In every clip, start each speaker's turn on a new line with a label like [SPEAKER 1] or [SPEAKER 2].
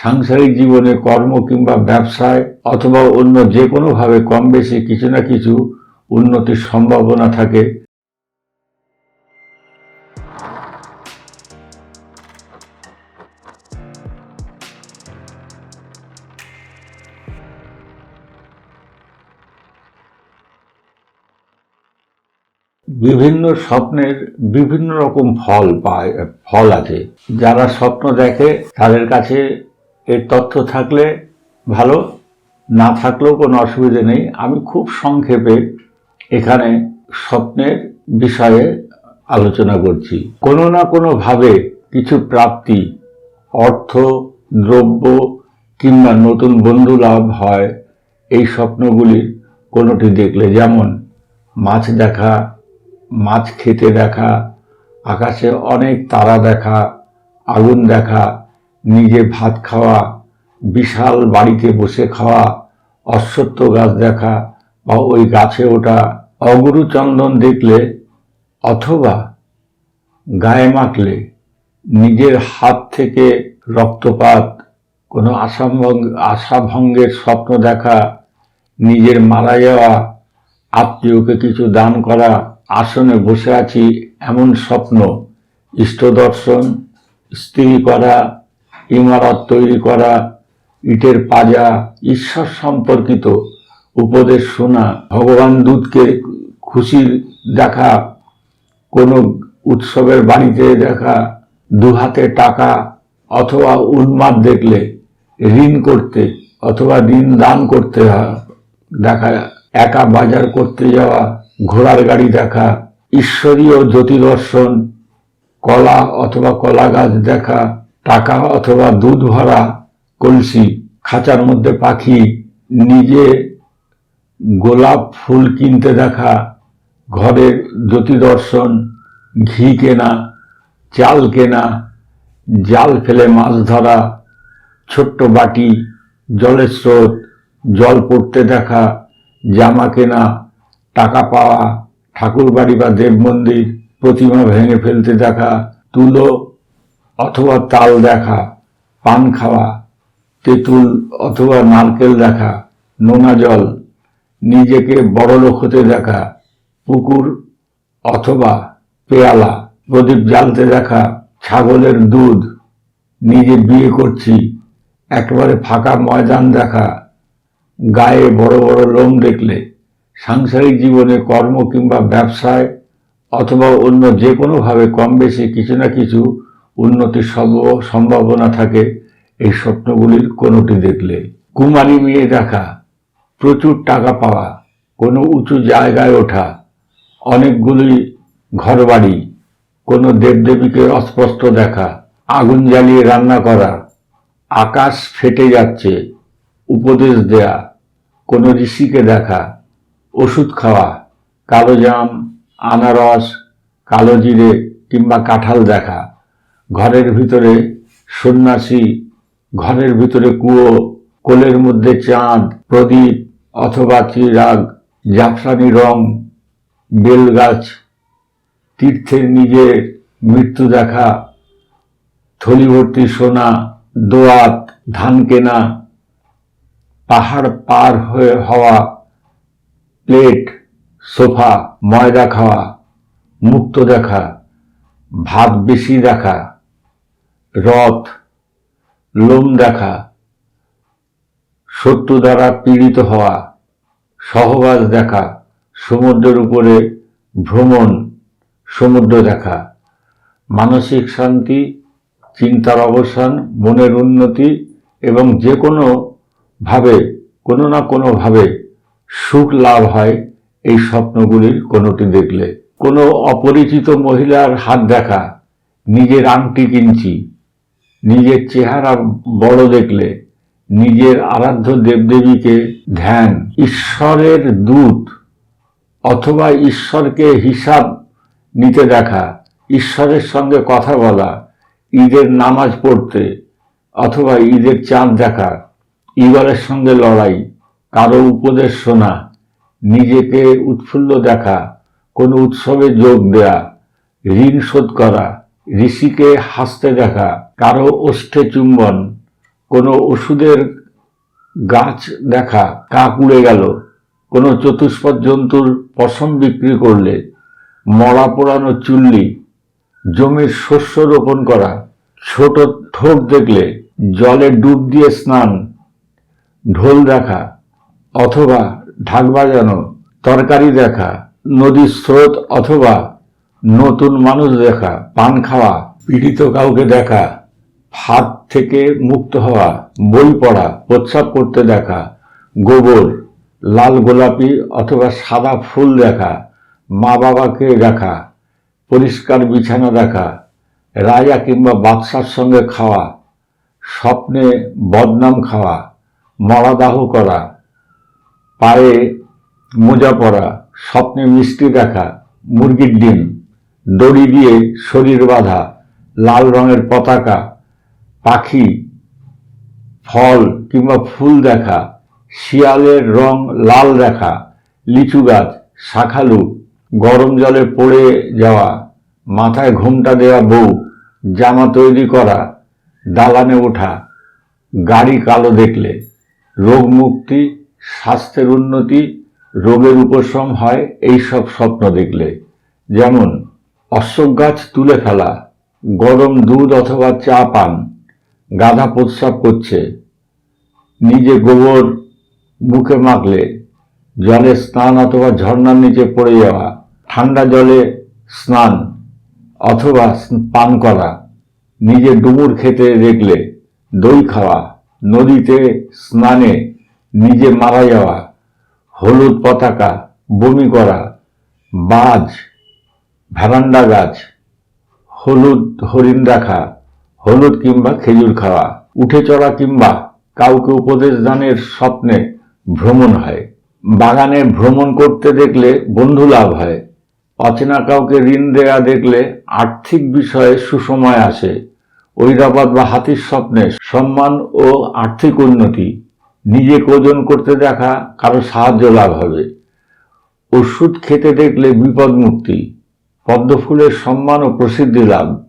[SPEAKER 1] সাংসারিক জীবনে কর্ম কিংবা ব্যবসায় অথবা অন্য যে কোনোভাবে কম বেশি কিছু না কিছু উন্নতির সম্ভাবনা থাকে। বিভিন্ন স্বপ্নের বিভিন্ন রকম ফল পায়, ফল আছে। যারা স্বপ্ন দেখে তাদের কাছে এর তথ্য থাকলে ভালো, না থাকলেও কোনো অসুবিধে নেই। আমি খুব সংক্ষেপে এখানে স্বপ্নের বিষয়ে আলোচনা করছি। কোনো না কোনোভাবে কিছু প্রাপ্তি, অর্থ, দ্রব্য কিংবা নতুন বন্ধু লাভ হয়, এই স্বপ্নগুলির কোনোটি দেখলে। যেমন মাছ দেখা, মাছ খেতে দেখা, আকাশে অনেক তারা দেখা, আগুন দেখা নিজে ভাত খাওয়া, বিশাল বাড়িতে বসে খাওয়া, অশ্বত্থ গাছ দেখা বা ওই গাছে ওটা অগুরু চন্দন দেখলে অথবা গায়ে মাখলে নিজের হাত থেকে রক্তপাত, কোনো আশাভঙ্গ আশাভঙ্গের স্বপ্ন দেখা, নিজের মারা যাওয়া, আত্মীয়কে কিছু দান করা, আসনে বসে আছি এমন স্বপ্ন ইষ্ট দর্শন স্ত্রী করা ইমারত তৈরি করা, ইটের পাজা, ঈশ্বর সম্পর্কিত উপদেশ শোনা, ভগবান দূতকে খুশি দেখা, কোনো উৎসবের বাড়িতে দেখা দুহাতে টাকা অথবা উন্মাদ দেখলে ঋণ করতে অথবা ঋণ দান করতে দেখা, একা বাজার করতে যাওয়া, ঘোড়ার গাড়ি দেখা, ঈশ্বরীয় জ্যোতি দর্শন কলা অথবা কলা গাছ দেখা টাকা অথবা দুধ ভরা কলসি, খাঁচার মধ্যে পাখি, নিজে গোলাপ ফুল কিনতে দেখা, ঘরের জ্যোতি দর্শন ঘি কেনা, চাল কেনা, জাল ফেলে মাছ ধরা, ছোট্ট বাটি, জলের স্রোত, জল পড়তে দেখা, জামা কেনা, টাকা পাওয়া ঠাকুর বাড়ি বা দেব মন্দির, প্রতিমা ভেঙে ফেলতে দেখা, তুলো অথবা তাল দেখা, পান খাওয়া, তেঁতুল অথবা নারকেল দেখা, নোনা জল, নিজেকে বড়লোক হতে দেখা, পুকুর অথবা পেয়ালা, প্রদীপ জ্বালতে দেখা, ছাগলের দুধ, নিজে বিয়ে করছি, একেবারে ফাঁকা ময়দান দেখা, গায়ে বড় বড় লোম দেখলে, সাংসারিক জীবনে কর্ম কিংবা ব্যবসায় অথবা অন্য যে কোনোভাবে কম বেশি কিছু না কিছু উন্নতির সম্ভ- সম্ভাবনা থাকে, এই স্বপ্নগুলির কোনোটি দেখলে। কুমারী মেয়ে দেখা, প্রচুর টাকা পাওয়া, কোনো উঁচু জায়গায় ওঠা, অনেকগুলি ঘরবাড়ি, কোনো দেবদেবীকে অস্পষ্ট দেখা, আগুন জ্বালিয়ে রান্না করা, আকাশ ফেটে যাচ্ছে, উপদেশ দেয়া, কোনো ঋষিকে দেখা, ওষুধ খাওয়া, কালো জাম, আনারস, কালো জিরে কিংবা কাঁঠাল দেখা। ঘরের ভিতরে সন্ন্যাসী, ঘরের ভিতরে কুয়ো, কোলের মধ্যে চাঁদ, প্রদীপ অথবা চিরাগ জাফরানি রং, বেলগাছ, তীর্থের নিজের মৃত্যু দেখা থলি ভর্তি সোনা, দোয়াত, ধান কেনা, পাহাড় পার হয়ে হওয়া, প্লেট, সোফা, ময়দা খাওয়া, মুক্ত দেখা, ভাত বেশি দেখা। রথ, লোম দেখা, শত্রু দ্বারা পীড়িত হওয়া, সহবাস দেখা, সমুদ্রের উপরে ভ্রমণ, সমুদ্র দেখা। মানসিক শান্তি, চিন্তার অবসান, মনের উন্নতি এবং যে কোনো ভাবে, কোনো না কোনোভাবে সুখ লাভ হয় এই স্বপ্নগুলির কোনোটি দেখলে। কোনো অপরিচিত মহিলার হাত দেখা, নিজের আংটি কিনছি নিজের চেহারা বড় দেখলে নিজের আরাধ্য দেবদেবীকে ধ্যান, ঈশ্বরের দূত অথবা ঈশ্বরকে হিসাব নিতে দেখা, ঈশ্বরের সঙ্গে কথা বলা, ঈদের নামাজ পড়তে অথবা ঈদের চাঁদ দেখা, ঈগলের সঙ্গে লড়াই, কারও উপদেশ শোনা, নিজেকে উৎফুল্ল দেখা, কোনো উৎসবে যোগ দেয়া, ঋণ শোধ করা ঋষিকে হাসতে দেখা, কারও ওষ্ঠে চুম্বন, কোনো ওষুধের গাছ দেখা, কাক উড়ে গেল, কোনো চতুষ্পদ জন্তুর পশম বিক্রি করলে, মরা পোড়ানো চুল্লি, জমির শস্য রোপণ করা, ছোট ঠোক দেখলে, জলে ডুব দিয়ে স্নান, ঢোল দেখা, অথবা ঢাক বাজানো, তরকারি দেখা, নদীর স্রোত অথবা নতুন মানুষ দেখা, পান খাওয়া, পীড়িত কাউকে দেখা, হাত থেকে মুক্ত হওয়া, বই পড়া, প্রস্রাব করতে দেখা, গোবর, লাল গোলাপি অথবা সাদা ফুল দেখা, মা বাবাকে দেখা, পরিষ্কার বিছানা দেখা, রাজা কিংবা বাদশার সঙ্গে খাওয়া, স্বপ্নে বদনাম খাওয়া, মরাদাহ করা, পায়ে মোজা পরা, স্বপ্নে মিষ্টি দেখা, মুরগির ডিম। দড়ি দিয়ে শরীর বাঁধা, লাল রঙের পতাকা, পাখি, ফল কিংবা ফুল দেখা, শিয়ালের রং লাল দেখা লিচু গাছ, শাখালু, গরম জলে পড়ে যাওয়া, মাথায় ঘোমটা দেওয়া বউ, জামা তৈরি করা, দালানে ওঠা, গাড়ি কালো দেখলে, রোগ মুক্তি, স্বাস্থ্যের উন্নতি, রোগের উপশম হয় এই সব স্বপ্ন দেখলে। যেমন অশ্বক গাছ তুলে ফেলা, গরম দুধ অথবা চা পান, গাধা প্রস্রাব করছে। নিজে গোবর মুখে মাখলে, জলে স্নান অথবা ঝর্ণার নিচে পড়ে যাওয়া, ঠান্ডা জলে স্নান অথবা পান করা, নিজে ডুমুর খেতে দেখলে, দই খাওয়া, নদীতে স্নানে নিজে মারা যাওয়া, হলুদ পতাকা, বমি করা, বাজ ভ্যারান্ডা গাছ, হলুদ হরিণ দেখা হলুদ কিংবা খেজুর খাওয়া, উঠে চড়া কিংবা কাউকে উপদেশ দানের স্বপ্নে ভ্রমণ হয়। বাগানে ভ্রমণ করতে দেখলে বন্ধু লাভ হয়। অচেনা কাউকে ঋণ দেয়া দেখলে আর্থিক বিষয়ে সুসময় আসে। ঐরাবত বা হাতির স্বপ্নে সম্মান ও আর্থিক উন্নতি। নিজে ওজন করতে দেখা কারও সাহায্য লাভ হবে। ওষুধ খেতে দেখলে বিপদ মুক্তি। পদ্মফুলের সম্মান ও প্রসিদ্ধি লাভ।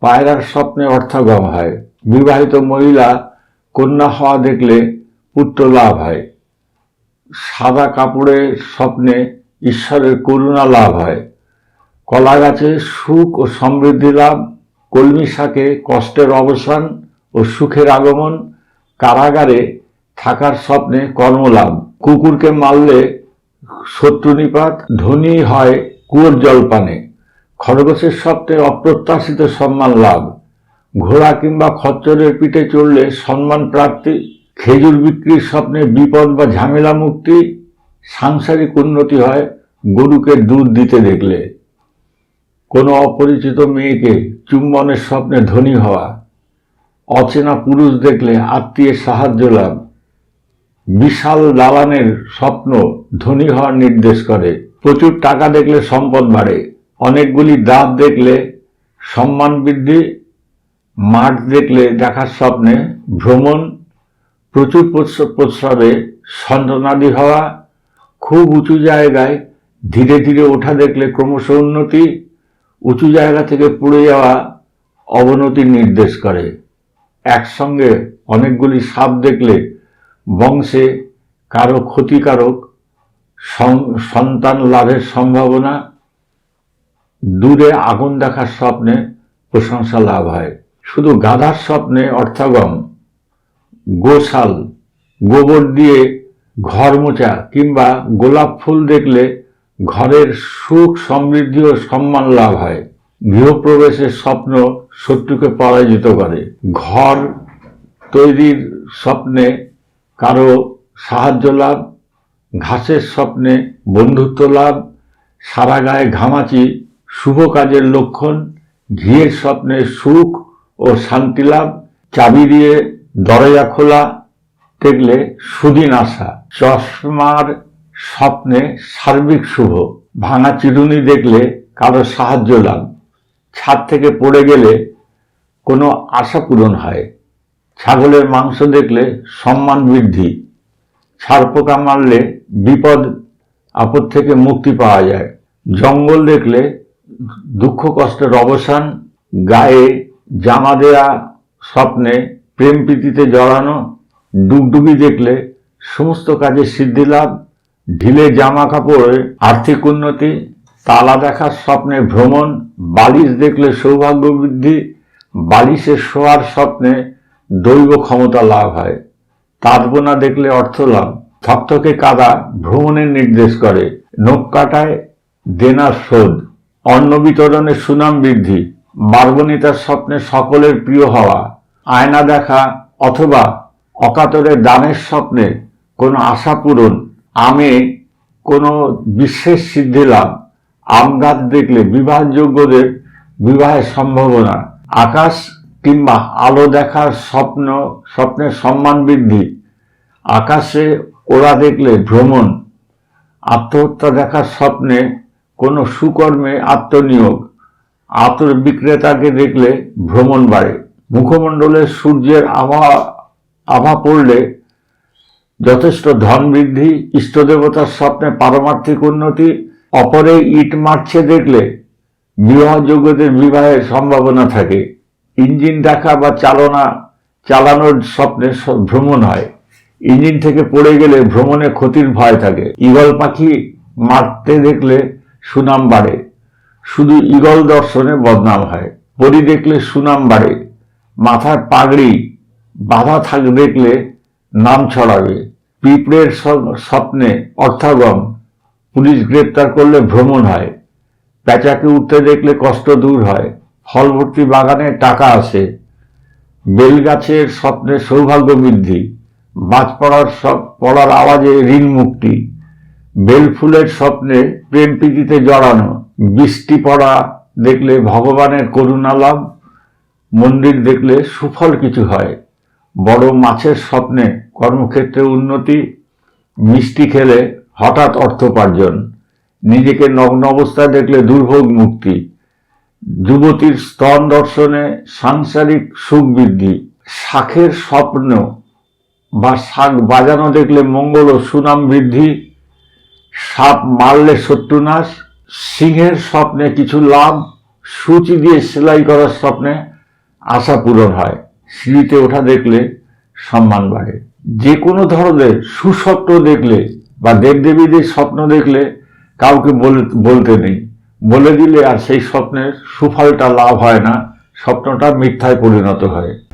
[SPEAKER 1] পায়রার স্বপ্নে অর্থাগম হয়। বিবাহিত মহিলা কন্যা হওয়া দেখলে পুত্র লাভ হয়। সাদা কাপড়ের স্বপ্নে ঈশ্বরের করুণা লাভ হয়। কলা গাছে সুখ ও সমৃদ্ধি লাভ, কলমি শাকে কষ্টের অবসান ও সুখের আগমন, কারাগারে থাকার স্বপ্নে কর্মলাভ কুকুরকে মারলে শত্রু নিপাত ধনী হয় কুয়োর জল পানে খরগোশের স্বপ্নে অপ্রত্যাশিত সম্মান লাভ। ঘোড়া কিংবা খচ্চরের পিঠে চড়লে সম্মান প্রাপ্তি, খেজুর বিক্রির স্বপ্নে বিপদ বা ঝামেলা মুক্তি, সাংসারিক উন্নতি হয় গরুকে দুধ দিতে দেখলে। কোনো অপরিচিত মেয়েকে চুম্বনের স্বপ্নে ধনী হওয়া, অচেনা পুরুষ দেখলে আত্মীয়ের সাহায্য লাভ, বিশাল দালানের স্বপ্ন ধনী হওয়ার নির্দেশ করে। প্রচুর টাকা দেখলে সম্পদ বাড়ে। অনেকগুলি দাঁত দেখলে, সম্মান বৃদ্ধি, মাঠ দেখলে দেখার স্বপ্নে ভ্রমণ, প্রচুর প্রস্র- প্রস্রাবে সন্তানাদি হওয়া, খুব উঁচু জায়গায় ধীরে ধীরে ওঠা দেখলে ক্রমশ উন্নতি, উঁচু জায়গা থেকে পড়ে যাওয়া অবনতির নির্দেশ করে। একসঙ্গে অনেকগুলি সাপ দেখলে বংশে কারও ক্ষতিকারক সন্তান লাভের সম্ভাবনা দূরে আগুন দেখার স্বপ্নে প্রশংসা লাভ হয়। শুধু গাধার স্বপ্নে অর্থাগম, গোশাল, গোবর দিয়ে ঘর মোচা কিংবা গোলাপ ফুল দেখলে ঘরের সুখ, সমৃদ্ধি ও সম্মান লাভ হয়। গৃহপ্রবেশের স্বপ্ন শত্রুকে পরাজিত করে। ঘর তৈরির স্বপ্নে কারও সাহায্য লাভ, ঘাসের স্বপ্নে বন্ধুত্ব লাভ, সারা গায়ে ঘামাচি শুভ কাজের লক্ষণ, ঘিয়ের স্বপ্নে সুখ ও শান্তি লাভ, চাবি দিয়ে দরজা খোলা, দেখলে সুদিন আসা চশমার স্বপ্নে সার্বিক শুভ, ভাঙা চিরুনি দেখলে কারও সাহায্য লাভ। ছাদ থেকে পড়ে গেলে কোনো আশা পূরণ হয়। ছাগলের মাংস দেখলে সম্মান বৃদ্ধি। ছাড় পোকা মারলে বিপদ, আপদ থেকে মুক্তি পাওয়া যায়। জঙ্গল দেখলে দুঃখ, কষ্টের অবসান, গায়ে জামা দেয়া স্বপ্নে প্রেম প্রীতিতে জড়ানো, ডুগডুগি দেখলে সমস্ত কাজে সিদ্ধি লাভ, ঢিলে জামা কাপড়ে আর্থিক উন্নতি, তালা দেখার স্বপ্নে ভ্রমণ, বালিশ দেখলে সৌভাগ্য বৃদ্ধি, বালিশে শোয়ার স্বপ্নে দৈব ক্ষমতা লাভ হয়। তাঁত বোনা দেখলে অর্থ লাভ, থকথকে কাদা ভ্রমণের নির্দেশ করে, নখ কাটায় দেনার শোধ। অন্ন বিতরণে সুনাম বৃদ্ধি, বারবনিতার স্বপ্নে সকলের প্রিয় হওয়া, আয়না দেখা অথবা অকাতরে দানের স্বপ্নে কোনো আশা পূরণ, আমে কোনো বিশেষ সিদ্ধি লাভ, আম গাছ দেখলে বিবাহযোগ্যদের বিবাহের সম্ভাবনা, আকাশ কিংবা আলো দেখার স্বপ্ন, স্বপ্নের সম্মান বৃদ্ধি, আকাশে ওরা দেখলে ভ্রমণ, আত্মহত্যা দেখার স্বপ্নে কোনো সুকর্মে আত্মনিয়োগ। আতর বিক্রেতাকে দেখলে ভ্রমণ বাড়ে। মুখমণ্ডলে সূর্যের আভা আভা পড়লে যথেষ্ট ধন বৃদ্ধি, ইষ্টদেবতার স্বপ্নে পারমার্থিক উন্নতি, অপরে ইট মারছে দেখলে বিবাহযোগ্যদের বিবাহের সম্ভাবনা থাকে। ইঞ্জিন দেখা বা চালনা, চালানোর স্বপ্নে ভ্রমণ হয়। ইঞ্জিন থেকে পড়ে গেলে ভ্রমণে ক্ষতির ভয় থাকে। ঈগল পাখি মারতে দেখলে সুনাম বাড়ে। শুধু ঈগল দর্শনে বদনাম হয়। পরি দেখলে সুনাম বাড়ে। মাথার পাগড়ি বাধা থাক দেখলে নাম ছড়াবে। পিঁপড়ের স্বপ্নে অর্থাগম। পুলিশ গ্রেপ্তার করলে ভ্রমণ হয়। প্যাঁচাকে উঠতে দেখলে কষ্ট দূর হয়। ফল ভর্তি বাগানে টাকা আসে। বেলগাছের স্বপ্নে সৌভাগ্য বৃদ্ধি। বাজ পড়ার সব পড়ার আওয়াজে ঋণ মুক্তি। বেল ফুলের স্বপ্নে প্রেম প্রীতিতে জড়ানো, বৃষ্টি পড়া দেখলে ভগবানের করুণা লাভ, মন্দির দেখলে সুফল কিছু হয়। বড় মাছের স্বপ্নে কর্মক্ষেত্রে উন্নতি, মিষ্টি খেলে হঠাৎ অর্থোপার্জন, নিজেকে নগ্ন অবস্থায় দেখলে দুর্ভোগ মুক্তি, যুবতীর স্তন দর্শনে সাংসারিক সুখ বৃদ্ধি, শাখের স্বপ্ন বা শাক বাজানো দেখলে মঙ্গল ও সুনাম বৃদ্ধি সাপ মারলে শত্রুনাশ, সিংহের স্বপ্নে কিছু লাভ, সূচি দিয়ে সেলাই করার স্বপ্নে আশা পূরণ হয়। সিঁড়িতে ওঠা দেখলে সম্মান বাড়ে। যে কোনো ধরনের সুস্বপ্ন দেখলে বা দেবদেবীদের স্বপ্ন দেখলে কাউকে বল- বলতে নেই। বলে দিলে আর সেই স্বপ্নের সুফলটা লাভ হয় না, স্বপ্নটা মিথ্যায় পরিণত হয়।